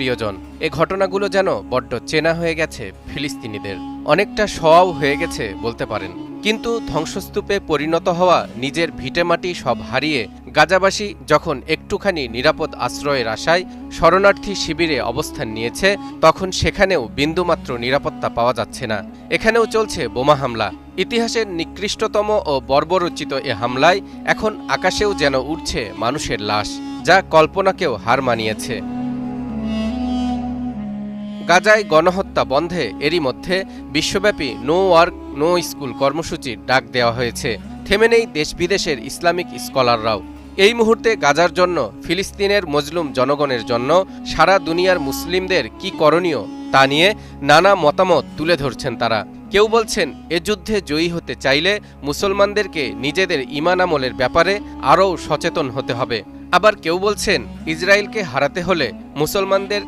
প্রিয়জন, এ ঘটনাগুলো যেন বড্ড চেনা হয়ে গেছে ফিলিস্তিনিদের। অনেকটা সওয়াও হয়ে গেছে বলতে পারেন। কিন্তু ধ্বংসস্তূপে পরিণত হওয়া নিজের ভিটেমাটি সব হারিয়ে গাজাবাসী যখন একটুখানি নিরাপদ আশ্রয়ের আশায় শরণার্থী শিবিরে অবস্থান নিয়েছে, তখন সেখানেও বিন্দুমাত্র নিরাপত্তা পাওয়া যাচ্ছে না। এখানেও চলছে বোমা হামলা। ইতিহাসের নিকৃষ্টতম ও বর্বরচিত এ হামলায় এখন আকাশেও যেন উঠছে মানুষের লাশ, যা কল্পনাকেও হার মানিয়েছে। গাজায় গণহত্যা বন্ধে এরই মধ্যে বিশ্বব্যাপী নো ওয়ার্ক, নো স্কুল কর্মসূচির ডাক দেওয়া হয়েছে। থেমে নেই দেশ বিদেশের ইসলামিক স্কলাররাও। এই মুহূর্তে গাজার জন্য, ফিলিস্তিনের মজলুম জনগণের জন্য সারা দুনিয়ার মুসলিমদের কি করণীয় তা নিয়ে নানা মতামত তুলে ধরছেন তারা। কেউ বলছেন, এ যুদ্ধে জয়ী হতে চাইলে মুসলমানদেরকে নিজেদের ইমান আমলের ব্যাপারে আরও সচেতন হতে হবে। আবার কেউ বলছেন, ইসরায়েলকে হারাতে হলে মুসলমানদের